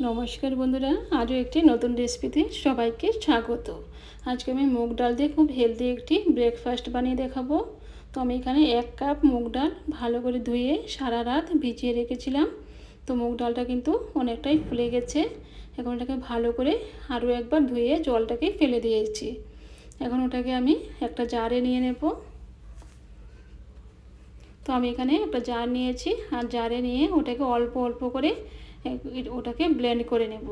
নমস্কার বন্ধুরা, আরও একটি নতুন রেসিপিতে সবাইকে স্বাগত। আজকে আমি মুগ ডাল দিয়ে খুব হেলদি একটি ব্রেকফাস্ট বানিয়ে দেখাবো। তো আমি এখানে এক কাপ মুগ ডাল ভালো করে ধুয়ে সারা রাত ভিজিয়ে রেখেছিলাম। তো মুগ ডালটা কিন্তু অনেকটাই ফুলে গেছে। এখন ওটাকে ভালো করে আরও একবার ধুয়ে জলটাকে ফেলে দিয়েছি। এখন ওটাকে আমি একটা জারে নিয়ে নেব। তো আমি এখানে একটা জার নিয়েছি। আর জারে নিয়ে ওটাকে অল্প অল্প করে ওটাকে ব্লেন্ড করে নেব।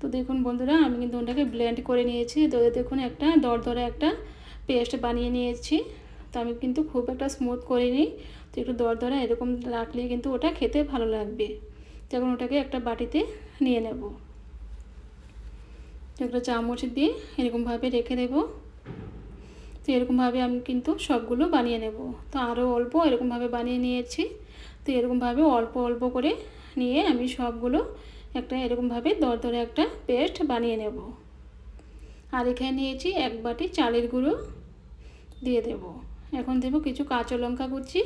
তো দেখুন বন্ধুরা, আমি কিন্তু ওটাকে ব্লেন্ড করে নিয়েছি। তো দেখুন, একটা দরদরে একটা পেস্ট বানিয়ে নিয়েছি। তো আমি কিন্তু খুব একটা স্মুথ করিনি। তো একটু দরদরা এরকম রাখলে কিন্তু ওটা খেতে ভালো লাগবে। তখন ওটাকে একটা বাটিতে নিয়ে নেব। একটা চামচ দিয়ে এরকমভাবে রেখে দেব। তো এরকমভাবে আমি কিন্তু সবগুলো বানিয়ে নেব। তো আরও অল্প এরকমভাবে বানিয়ে নিয়েছি। তো এরকমভাবে অল্প অল্প করে নিয়ে আমি সবগুলো একটা এরকমভাবে দরদরে একটা পেস্ট বানিয়ে নেব। আর এখানে নিয়েছি এক বাটি চালের গুঁড়ো দিয়ে দেব। এখন দেব কিছু কাঁচা লঙ্কা কুচি,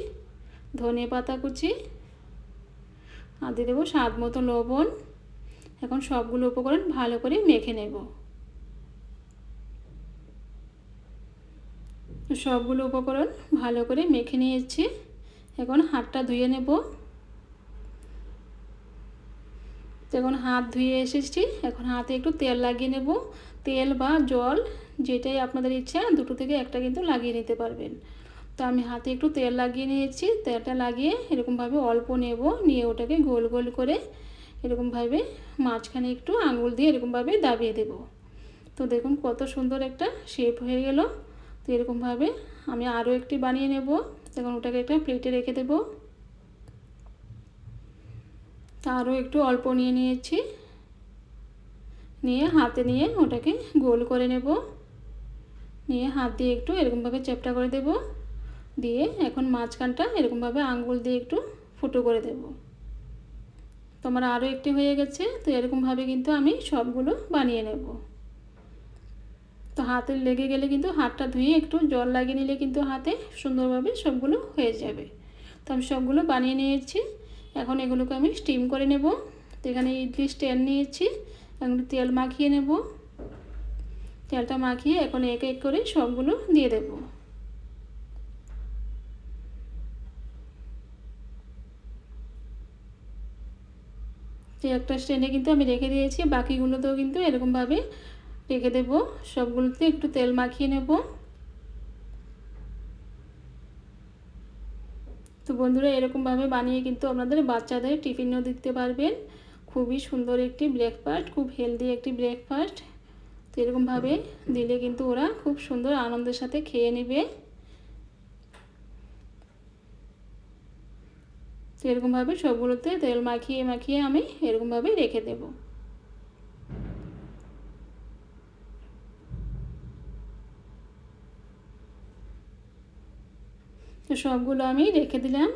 ধনে পাতা কুচি, আর দিয়ে দেবো স্বাদ মতো লবণ। এখন সবগুলো উপকরণ ভালো করে মেখে নেব। সবগুলো উপকরণ ভালো করে মেখে নিয়েছি। এখন হাতটা ধুয়ে নেব। এখন হাত ধুয়ে এসেছি। এখন হাতে একটু তেল লাগিয়ে নেব। তেল বা জল যেটাই আপনাদের ইচ্ছা, দুটো থেকে একটা কিন্তু লাগিয়ে নিতে পারবেন। তো আমি হাতে একটু তেল লাগিয়ে নিয়েছি। তেলটা লাগিয়ে এরকমভাবে অল্প নেব। নিয়ে ওটাকে গোল গোল করে এরকমভাবে মাঝখানে একটু আঙুল দিয়ে এরকমভাবে দাবিয়ে দেব। তো দেখুন কত সুন্দর একটা শেপ হয়ে গেল। তো এরকমভাবে আমি আরও একটি বানিয়ে নেব। এখন ওটাকে একটা প্লেটে রেখে দেব। আরও একটু অল্প নিয়ে নিয়েছি। নিয়ে হাতে নিয়ে ওটাকে গোল করে নেব। নিয়ে হাত দিয়ে একটু এরকমভাবে চেপটা করে দেব। দিয়ে এখন মাঝখানটা এরকমভাবে আঙ্গুল দিয়ে একটু ফুটো করে দেব। তোমার আরও একটি হয়ে গেছে, তো এরকমভাবে কিন্তু আমি সবগুলো বানিয়ে নেব। তো হাতে লেগে গেলে কিন্তু হাতটা ধুয়ে একটু জল লাগিয়ে নিলে কিন্তু হাতে সুন্দরভাবে সবগুলো হয়ে যাবে। তো আমি সবগুলো বানিয়ে নিয়েছি। এখন এগুলোকে আমি স্টিম করে নেব। তো এখানে ইডলি স্ট্যান্ড নিয়েছি। এখন তেল মাখিয়ে নেব। তেলটা মাখিয়ে এখন এক এক করে সবগুলো দিয়ে দেব। তো একটা স্ট্যান্ডে কিন্তু আমি রেখে দিয়েছি। বাকিগুলোতেও কিন্তু এরকমভাবে রেখে দেব। সবগুলোতে একটু তেল মাখিয়ে নেব। তো বন্ধুরা, এরকমভাবে বানিয়ে কিন্তু আপনাদের বাচ্চাদের টিফিনও দিতে পারবেন। খুবই সুন্দর একটি ব্রেকফাস্ট খুব হেলদি একটি ব্রেকফাস্ট তো এরকমভাবে দিলে কিন্তু ওরা খুব সুন্দর আনন্দের সাথে খেয়ে নেবে। তো এরকমভাবে সবগুলোতে তেল মাখিয়ে মাখিয়ে আমি এরকমভাবে রেখে দেবো। তো সবগুলো আমি রেখে দিলাম।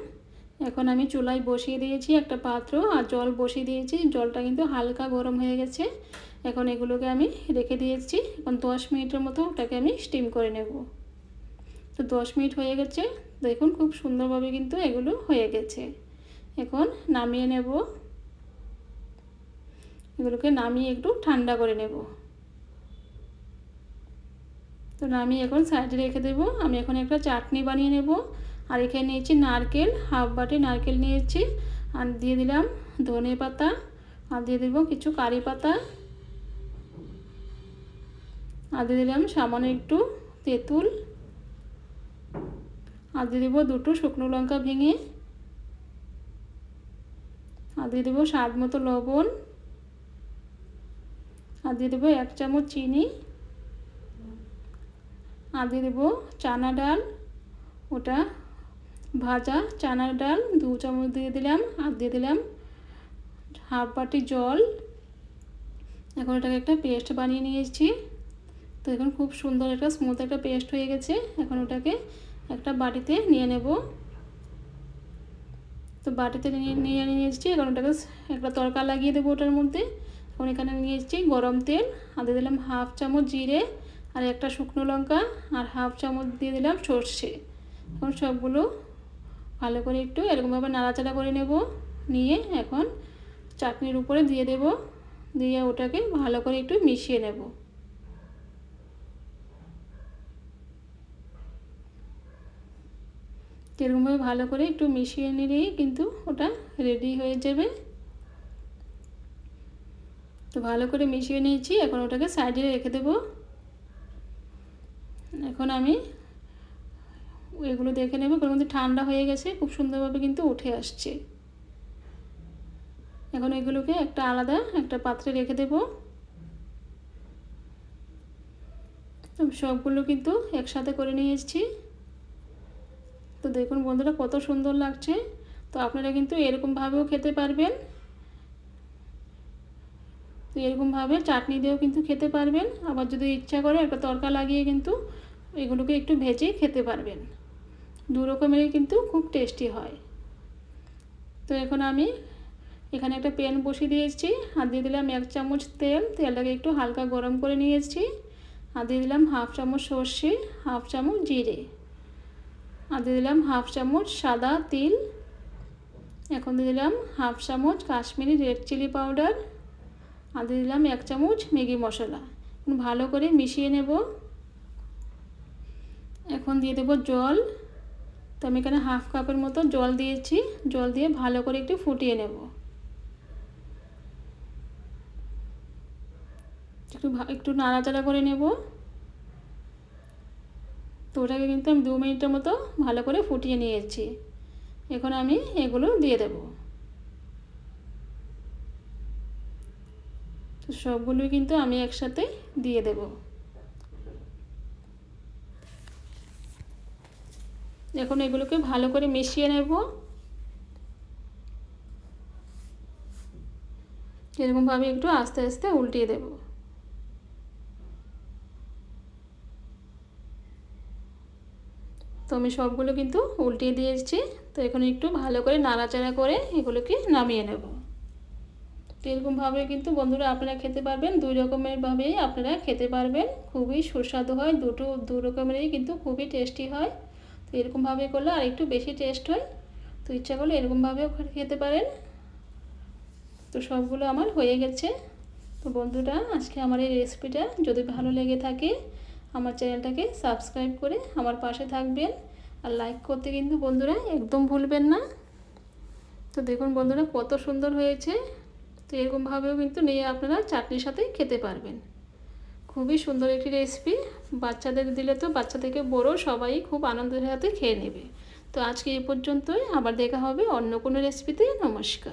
এখন আমি চুলায় বসিয়ে দিয়েছি একটা পাত্র আর জল বসিয়ে দিয়েছি। জলটা কিন্তু হালকা গরম হয়ে গেছে। এখন এগুলোকে আমি রেখে দিয়েছি। এখন দশ মিনিটের মতো ওটাকে আমি স্টিম করে নেব। তো দশ মিনিট হয়ে গেছে। দেখুন খুব সুন্দরভাবে কিন্তু এগুলো হয়ে গেছে। এখন নামিয়ে নেব। এগুলোকে নামিয়ে একটু ঠান্ডা করে নেব। তো আমি এখন সাইডে রেখে দেবো। আমি এখন একটা চাটনি বানিয়ে নেব। আর এখানে নিয়েছি নারকেল, হাফ বাটি নারকেল নিয়েছি। আর দিয়ে দিলাম ধনে পাতা। আর দিয়ে দেবো কিছু কারি পাতা। আর দিয়ে দিলাম সামান্য একটু তেঁতুল। আর দিয়ে দেবো দুটো শুকনো লঙ্কা ভেঙে। আর দিয়ে দেবো স্বাদ মতো লবণ। আর দিয়ে দেবো এক চামচ চিনি। আর দিয়ে দেবো চানা ডাল, ওটা ভাজা চানার ডাল, দু চামচ দিয়ে দিলাম, আর দিয়ে দিলাম হাফ বাটি জল। এখন এটাকে একটা পেস্ট বানিয়ে নিয়েছি। তো এখন খুব সুন্দর একটা স্মুথ একটা পেস্ট হয়ে গেছে। এখন ওটাকে একটা বাটিতে নিয়ে নেব। তো বাটিতে নিয়ে নিয়ে নিয়েছি। এখন ওটাকে একটা তরকা লাগিয়ে দেবো ওটার মধ্যে। এখন এখানে নিয়েছি গরম তেল। আর দিয়ে দিলাম হাফ চামচ জিরে। আর একটা শুকনো লঙ্কা আর হাফ চামচ দিয়ে দিলাম সর্ষে। এখন সবগুলো ভালো করে একটু এরকমভাবে নাড়াচাড়া করে নেব। নিয়ে এখন চাটনির উপরে দিয়ে দেব। দিয়ে ওটাকে ভালো করে একটু মিশিয়ে নেব। এরকমভাবে ভালো করে একটু মিশিয়ে নিলেই কিন্তু ওটা রেডি হয়ে যাবে। তো ভালো করে মিশিয়ে নিয়েছি। এখন ওটাকে সাইডে রেখে দেব। এখন আমি এগুলো দেখে নেব। কোনো মধ্যে ঠান্ডা হয়ে গেছে, খুব সুন্দরভাবে কিন্তু উঠে আসছে। এখন এগুলোকে একটা আলাদা একটা পাত্রে রেখে দেব। সবগুলো কিন্তু একসাথে করে নিয়ে এসেছি। তো দেখুন বন্ধুরা কত সুন্দর লাগছে। তো আপনারা কিন্তু এরকমভাবেও খেতে পারবেন। তো এরকমভাবে চাটনি দিয়েও কিন্তু খেতে পারবেন। আবার যদি ইচ্ছা করে একটা তরকা লাগিয়ে কিন্তু এগুলোকে একটু ভেজে খেতে পারবেন। দু রকমেরই কিন্তু খুব টেস্টি হয়। তো এখন আমি এখানে একটা প্যান বসিয়ে দিয়েছি। আর দিয়ে দিলাম এক চামচ তেল। তেলটাকে একটু হালকা গরম করে নিয়ে এসেছি আর দিয়ে দিলাম হাফ চামচ সর্ষে, হাফ চামচ জিরে। আর দিয়ে দিলাম হাফ চামচ সাদা তিল। এখন দিয়ে দিলাম হাফ চামচ কাশ্মীরি রেড চিলি পাউডার। আর দিয়ে দিলাম এক চামচ ম্যাগি মশলা। ভালো করে মিশিয়ে নেব। এখন দিয়ে দেবো জল। তো আমি এখানে হাফ কাপের মতো জল দিয়েছি। জল দিয়ে ভালো করে একটু ফুটিয়ে নেব। একটু একটু নাড়াচাড়া করে নেব। তো ওটাকে কিন্তু আমি দু মিনিটের মতো ভালো করে ফুটিয়ে নিয়েছি। এখন আমি এগুলো দিয়ে দেব। তো সবগুলোই কিন্তু আমি একসাথে দিয়ে দেব। এখন এগুলোকে ভালো করে মিশিয়ে নেব। এরকমভাবে একটু আস্তে আস্তে উল্টিয়ে দেবো। তো আমি সবগুলো কিন্তু উল্টিয়ে দিয়েছি। তো এখন একটু ভালো করে নাড়াচাড়া করে এগুলোকে নামিয়ে নেব। তো এরকমভাবে কিন্তু বন্ধুরা আপনারা খেতে পারবেন, দুই রকমেরভাবেই আপনারা খেতে পারবেন। খুবই সুস্বাদু হয়, দুটো, দু রকমেরই কিন্তু খুবই টেস্টি হয়। তো এরকমভাবে করলে আর একটু বেশি টেস্ট হয়। তো ইচ্ছা করলে এরকমভাবেও খেতে পারেন। তো সবগুলো আমার হয়ে গেছে। তো বন্ধুরা, আজকে আমার এই রেসিপিটা যদি ভালো লেগে থাকে, আমার চ্যানেলটাকে সাবস্ক্রাইব করে আমার পাশে থাকবেন। আর লাইক করতে কিন্তু বন্ধুরা একদম ভুলবেন না। তো দেখুন বন্ধুরা, কত সুন্দর হয়েছে। তো এরকমভাবেও কিন্তু নিয়ে আপনারা চাটনির সাথেই খেতে পারবেন। খুবই সুন্দর একটি রেসিপি বাচ্চাদের দিলে তো বাচ্চা থেকে বড় সবাই খুব আনন্দের সাথে খেয়ে নেবে। তো আজকে এ পর্যন্তই। আবার দেখা হবে অন্য কোনো রেসিপিতে নমস্কার।